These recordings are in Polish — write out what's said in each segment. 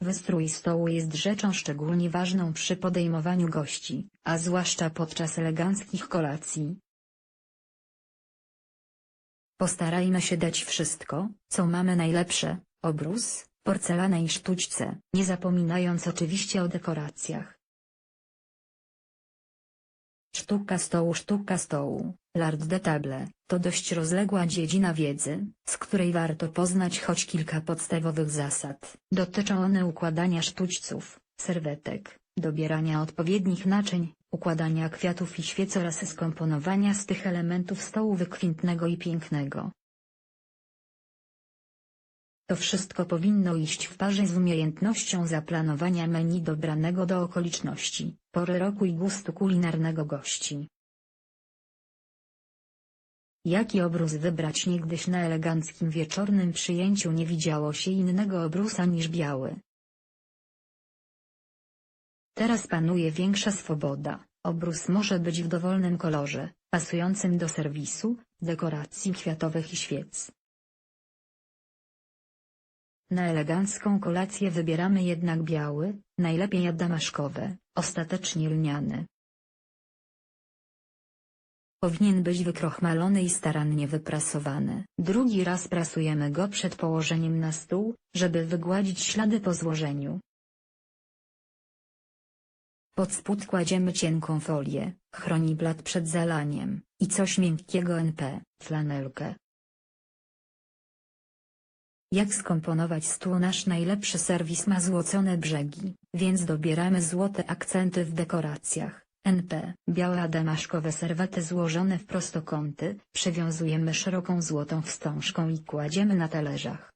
Wystrój stołu jest rzeczą szczególnie ważną przy podejmowaniu gości, a zwłaszcza podczas eleganckich kolacji. Postarajmy się dać wszystko, co mamy najlepsze, obrus, porcelanę i sztućce, nie zapominając oczywiście o dekoracjach. Sztuka stołu Sztuka stołu, l'art de table, to dość rozległa dziedzina wiedzy, z której warto poznać choć kilka podstawowych zasad. Dotyczą one układania sztućców, serwetek, dobierania odpowiednich naczyń, układania kwiatów i świec oraz skomponowania z tych elementów stołu wykwintnego i pięknego. To wszystko powinno iść w parze z umiejętnością zaplanowania menu dobranego do okoliczności, pory roku i gustu kulinarnego gości. Jaki obrus wybrać niegdyś na eleganckim wieczornym przyjęciu nie widziało się innego obrusa niż biały. Teraz panuje większa swoboda, obrus może być w dowolnym kolorze, pasującym do serwisu, dekoracji kwiatowych i świec. Na elegancką kolację wybieramy jednak biały, najlepiej damaszkowe, ostatecznie lniany. Powinien być wykrochmalony i starannie wyprasowany. Drugi raz prasujemy go przed położeniem na stół, żeby wygładzić ślady po złożeniu. Pod spód kładziemy cienką folię, chroni blat przed zalaniem, i coś miękkiego NP, flanelkę. Jak skomponować stół Nasz najlepszy serwis ma złocone brzegi, więc dobieramy złote akcenty w dekoracjach. NP, białe damaszkowe serwety złożone w prostokąty, przywiązujemy szeroką złotą wstążką i kładziemy na talerzach.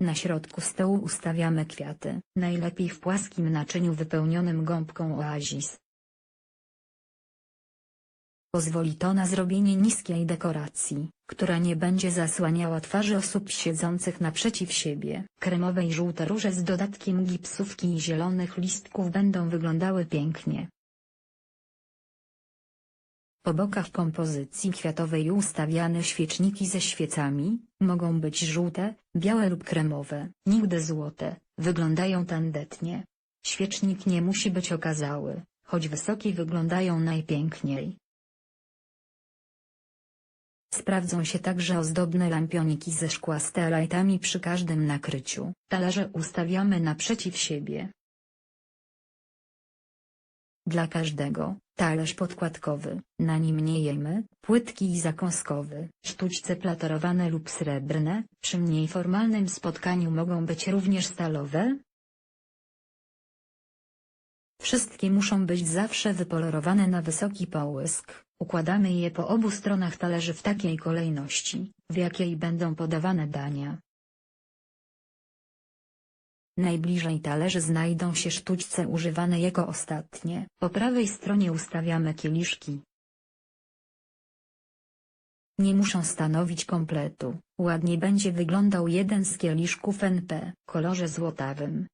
Na środku stołu ustawiamy kwiaty, najlepiej w płaskim naczyniu wypełnionym gąbką oazis. Pozwoli to na zrobienie niskiej dekoracji, która nie będzie zasłaniała twarzy osób siedzących naprzeciw siebie. Kremowe i żółte róże z dodatkiem gipsówki i zielonych listków będą wyglądały pięknie. Po bokach kompozycji kwiatowej ustawiane świeczniki ze świecami, mogą być żółte, białe lub kremowe, nigdy złote, wyglądają tandetnie. Świecznik nie musi być okazały, choć wysoki wyglądają najpiękniej. Sprawdzą się także ozdobne lampioniki ze szkła z tealajtami przy każdym nakryciu. Talerze ustawiamy naprzeciw siebie. Dla każdego, talerz podkładkowy, na nim nie jemy, płytki i zakąskowy, sztućce platerowane lub srebrne, przy mniej formalnym spotkaniu mogą być również stalowe. Wszystkie muszą być zawsze wypolerowane na wysoki połysk, układamy je po obu stronach talerzy w takiej kolejności, w jakiej będą podawane dania. Najbliżej talerzy znajdą się sztućce używane jako ostatnie. Po prawej stronie ustawiamy kieliszki. Nie muszą stanowić kompletu. Ładnie będzie wyglądał jeden z kieliszków NP, kolorze złotawym,